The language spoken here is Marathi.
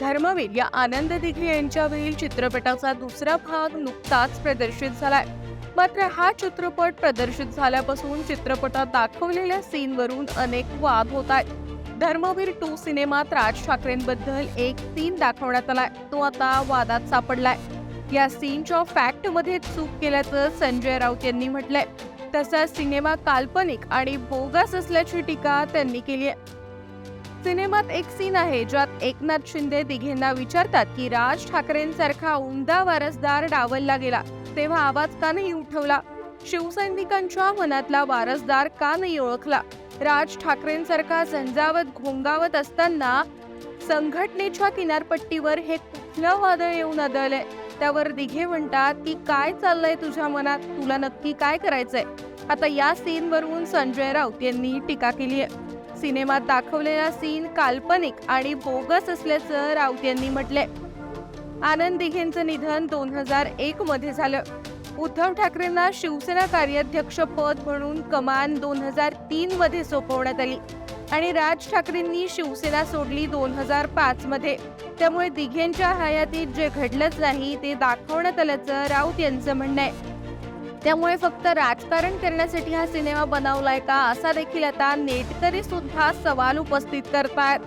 धर्मवीर या आनंद दिघे यांच्यावरील चित्रपटाचा दुसरा भाग नुकताच प्रदर्शित झालाय. मात्र हा चित्रपट प्रदर्शित झाल्यापासून चित्रपटात दाखवलेल्या सीनवरून अनेक वाद होत आहेत धर्मवीर टू सिनेमात राज ठाकरेंबद्दल एक सीन दाखवण्यात आलाय. तो आता वादात सापडलाय. या सीनच्या फॅक्टमध्ये चूक केल्याचं संजय राऊत यांनी म्हटलंय. तसा सिनेमा काल्पनिक आणि बोगस असल्याची टीका त्यांनी केली आहे सिनेमात एक सीन आहे ज्यात एकनाथ शिंदे दिघेंना विचारतात की राज ठाकरेंसारखा उमदा वारसदार डावलला गेला तेव्हा आवाज का नाही उठवला. शिवसैनिकांच्या मनातला वारसदार का नाही ओळखला. राज ठाकरेंसारखा झंझावत घोंगावत असताना संघटनेच्या किनारपट्टीवर हे कुठलं वादळ येऊन आदळलंय? त्यावर दिघे म्हणतात की काय चाललंय तुझ्या मनात? तुला नक्की काय करायचंय? आता या सीनवरून संजय राऊत यांनी टीका केली आहे सिनेमात दाखवलेला सीन काल्पनिक आणि बोगस असल्याचं राऊत यांनी म्हटलंय. आनंद दिघेंचं निधन दोन हजार एक मध्ये झालं. उद्धव ठाकरेंना शिवसेना कार्याध्यक्ष पद म्हणून कमान दोन हजार तीन मध्ये सोपवण्यात आली आणि राज ठाकरेंनी शिवसेना सोडली दोन हजार पाच मध्ये. त्यामुळे दिघेंच्या हयातीत जे घडलंच नाही ते दाखवण्यात आल्याचं राऊत यांचं म्हणणं आहे. त्यामुळे फक्त राजकारण करण्यासाठी हा सिनेमा बनवलाय का असा देखील आता नेटकरी सुद्धा सवाल उपस्थित करतात